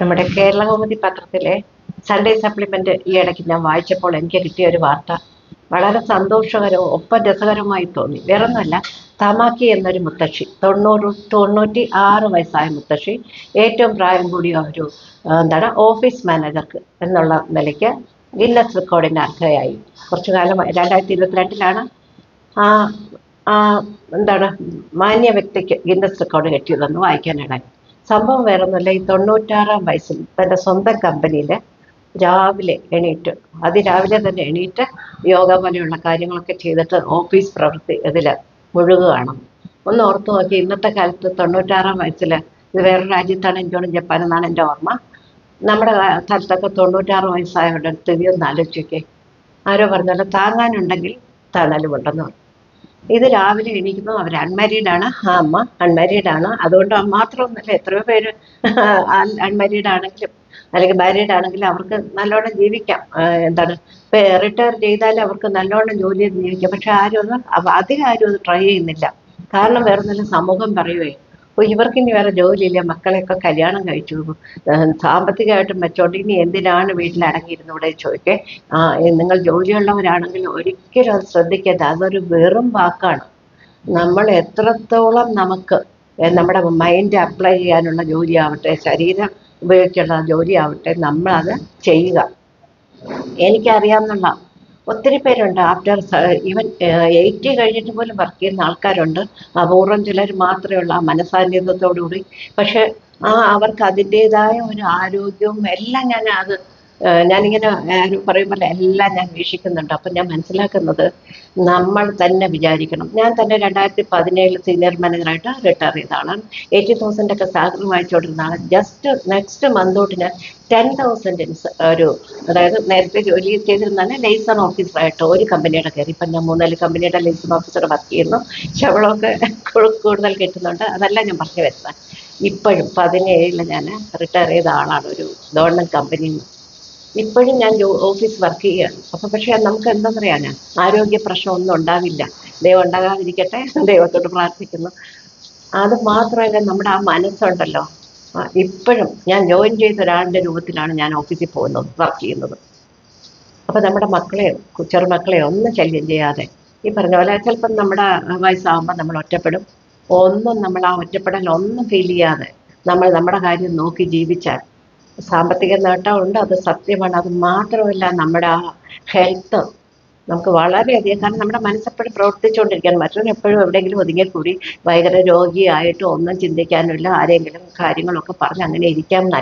നമ്മുടെ കേരള കേരളകൗമുദി പത്രത്തിലെ Sunday supplement ഈ ഇടയ്ക്ക് ഞാൻ വായിച്ചപ്പോൾ എനിക്ക് കിട്ടിയ ഒരു വാർത്ത. വളരെ സന്തോഷകരവും ഒപ്പം രസകരവുമായി തോന്നി. വേറൊന്നുമല്ല തമാക്കി എന്നൊരു മുത്തശ്ശി തൊണ്ണൂറ് തൊണ്ണൂറ്റി ആറ് വയസ്സായ മുത്തശ്ശി ഏറ്റവും പ്രായം കൂടിയ ഒരു എന്താണ് ഓഫീസ് മാനേജർക്ക് എന്നുള്ള നിലയ്ക്ക് ഗിന്നസ് റെക്കോർഡിന് അർഹയായി. കുറച്ചു കാലം രണ്ടായിരത്തി ഇരുപത്തിരണ്ടിലാണ് ആ എന്താണ് മാന്യ വ്യക്തിക്ക് ഗിന്നസ് റെക്കോർഡ് കിട്ടിയതെന്ന് വായിക്കാനിടയായി. സംഭവം വേറെ ഒന്നുമല്ല ഈ തൊണ്ണൂറ്റാറാം വയസ്സിൽ തന്റെ സ്വന്തം കമ്പനിയിൽ രാവിലെ എണീറ്റ് അതിരാവിലെ തന്നെ എണീറ്റ് യോഗ പോലെയുള്ള കാര്യങ്ങളൊക്കെ ചെയ്തിട്ട് ഓഫീസ് പ്രവൃത്തി ഇതിൽ മുഴുകുകയാണ്. ഒന്ന് ഓർത്തു നോക്കി ഇന്നത്തെ കാലത്ത് തൊണ്ണൂറ്റാറാം വയസ്സിൽ ഇത് വേറെ രാജ്യത്താണ് എനിക്ക് തോന്നുന്നു ജപ്പാൻ എന്നാണ് എന്റെ ഓർമ്മ. നമ്മുടെ സ്ഥലത്തൊക്കെ തൊണ്ണൂറ്റാറ് വയസ്സായവരുടെ സ്ഥിതി ഒന്ന് ആലോചിക്കേ ആരോ പറഞ്ഞല്ലോ താങ്ങാനുണ്ടെങ്കിൽ തണലുമുണ്ടെന്ന് പറഞ്ഞു. ഇത് രാവിലെ എണീക്കുമ്പോൾ അവർ അൺമാരീഡ് ആണ്. ആ അമ്മ അൺമാരീഡ് ആണ്. അതുകൊണ്ട് മാത്രമൊന്നുമല്ല എത്രയോ പേര് അൺമാരീഡ് ആണെങ്കിലും അല്ലെങ്കിൽ മാരീഡ് ആണെങ്കിലും അവർക്ക് നല്ലോണം ജീവിക്കാം. എന്താണ് റിട്ടയർ ചെയ്താൽ അവർക്ക് നല്ലോണം ജോലി ചെയ്ത് ജീവിക്കാം. പക്ഷെ ആരും അത് അധികം ആരും അത് ട്രൈ ചെയ്യുന്നില്ല. കാരണം വേറെ സമൂഹം പറയുവേ ഓ ഇവർക്ക് ഇനി വേറെ ജോലിയില്ല മക്കളെയൊക്കെ കല്യാണം കഴിച്ചു. സാമ്പത്തികമായിട്ടും മെച്ചോണ്ട് ഇനി എന്തിനാണ് വീട്ടിൽ ചോദിക്കേ? ആ നിങ്ങൾ ജോലിയുള്ളവരാണെങ്കിൽ ഒരിക്കലും അത് ശ്രദ്ധിക്കരുത്. അതൊരു വെറും വാക്കാണ്. നമ്മൾ എത്രത്തോളം നമുക്ക് നമ്മുടെ മൈൻഡ് അപ്ലൈ ചെയ്യാനുള്ള ജോലിയാവട്ടെ ശരീരം ഉപയോഗിച്ചുള്ള ജോലിയാവട്ടെ നമ്മളത് ചെയ്യുക. എനിക്കറിയാവുന്ന ഒത്തിരി പേരുണ്ട്. ആഫ്റ്റർ ഈവൻ എയ്റ്റി കഴിഞ്ഞിട്ട് പോലും വർക്ക് ചെയ്യുന്ന ആൾക്കാരുണ്ട്. അപൂർവം ചിലർ മാത്രമേ ഉള്ളൂ. ആ മനസാന്നിധ്യത്തോടുകൂടി പക്ഷെ ആ അവർക്ക് അതിന്റെതായ ഒരു ആരോഗ്യവും എല്ലാം ഞാൻ അത് ഞാനിങ്ങനെ പറയും പറയുമ്പോൾ എല്ലാം ഞാൻ വീക്ഷിക്കുന്നുണ്ട്. അപ്പം ഞാൻ മനസ്സിലാക്കുന്നത് നമ്മൾ തന്നെ വിചാരിക്കണം. ഞാൻ തന്നെ രണ്ടായിരത്തി പതിനേഴിൽ സീനിയർ മാനേജറായിട്ട് റിട്ടയർ ചെയ്ത ആളാണ് എയ്റ്റി തൗസൻഡ് ഒക്കെ സാലറി വാങ്ങിച്ചുകൊണ്ടിരുന്ന ആളാണ് ജസ്റ്റ് നെക്സ്റ്റ് മന്ത് തൊട്ട് ഞാൻ ടെൻ തൗസൻഡ് ഒരു അതായത് നേരത്തെ ജോലി ചെയ്തിരുന്നാണ് ലേസൺ ഓഫീസറായിട്ട് ഒരു കമ്പനിയുടെ കയറി. ഇപ്പം ഞാൻ മൂന്നാൽ കമ്പനിയുടെ ലേസൺ ഓഫീസർ വർക്ക് ചെയ്യുന്നു. ശമ്പളമൊക്കെ കൂ- കൂടുതൽ കിട്ടുന്നുണ്ട്. അതല്ല ഞാൻ പറഞ്ഞു വരുന്നത്. ഇപ്പോഴും പതിനേഴിൽ ഞാൻ റിട്ടയർ ചെയ്ത ആളാണ് ഒരു ഗവൺമെന്റ് കമ്പനിയിൽ നിന്ന് ഇപ്പോഴും ഞാൻ ഓഫീസ് വർക്ക് ചെയ്യുകയാണ് അപ്പൊ പക്ഷേ നമുക്ക് എന്താ പറയാനാ ആരോഗ്യ പ്രശ്നം ഒന്നും ഉണ്ടാവില്ല. ദൈവം ഉണ്ടാകാതിരിക്കട്ടെ ദൈവത്തോട് പ്രാർത്ഥിക്കുന്നു. അത് മാത്രമല്ല നമ്മുടെ ആ മനസ്സുണ്ടല്ലോ. ഇപ്പോഴും ഞാൻ ജോയിൻ ചെയ്ത ഒരാളുടെ രൂപത്തിലാണ് ഞാൻ ഓഫീസിൽ പോകുന്നത് വർക്ക് ചെയ്യുന്നത്. അപ്പൊ നമ്മുടെ മക്കളെയോ ചെറുമക്കളെയോ ഒന്നും ശല്യം ചെയ്യാതെ. ഈ പറഞ്ഞ പോലെ ചിലപ്പം നമ്മുടെ വയസ്സാകുമ്പോൾ നമ്മൾ ഒറ്റപ്പെടും. ഒന്നും നമ്മൾ ആ ഒറ്റപ്പെടൽ ഒന്നും ഫീൽ ചെയ്യാതെ നമ്മൾ നമ്മുടെ കാര്യം നോക്കി ജീവിച്ചാൽ സാമ്പത്തിക നേട്ടമുണ്ട് അത് സത്യമാണ്. അത് മാത്രമല്ല നമ്മുടെ ആ ഹെൽത്ത് നമുക്ക് വളരെയധികം കാരണം നമ്മുടെ മനസ്സെപ്പോഴും പ്രവർത്തിച്ചുകൊണ്ടിരിക്കാൻ മറ്റൊരു എപ്പോഴും എവിടെയെങ്കിലും ഒതുങ്ങിക്കൂടി ഭയങ്കര രോഗിയായിട്ടോ ഒന്നും ചിന്തിക്കാനില്ല. ആരെങ്കിലും കാര്യങ്ങളൊക്കെ പറഞ്ഞ് അങ്ങനെ ഇരിക്കാൻ നല്ല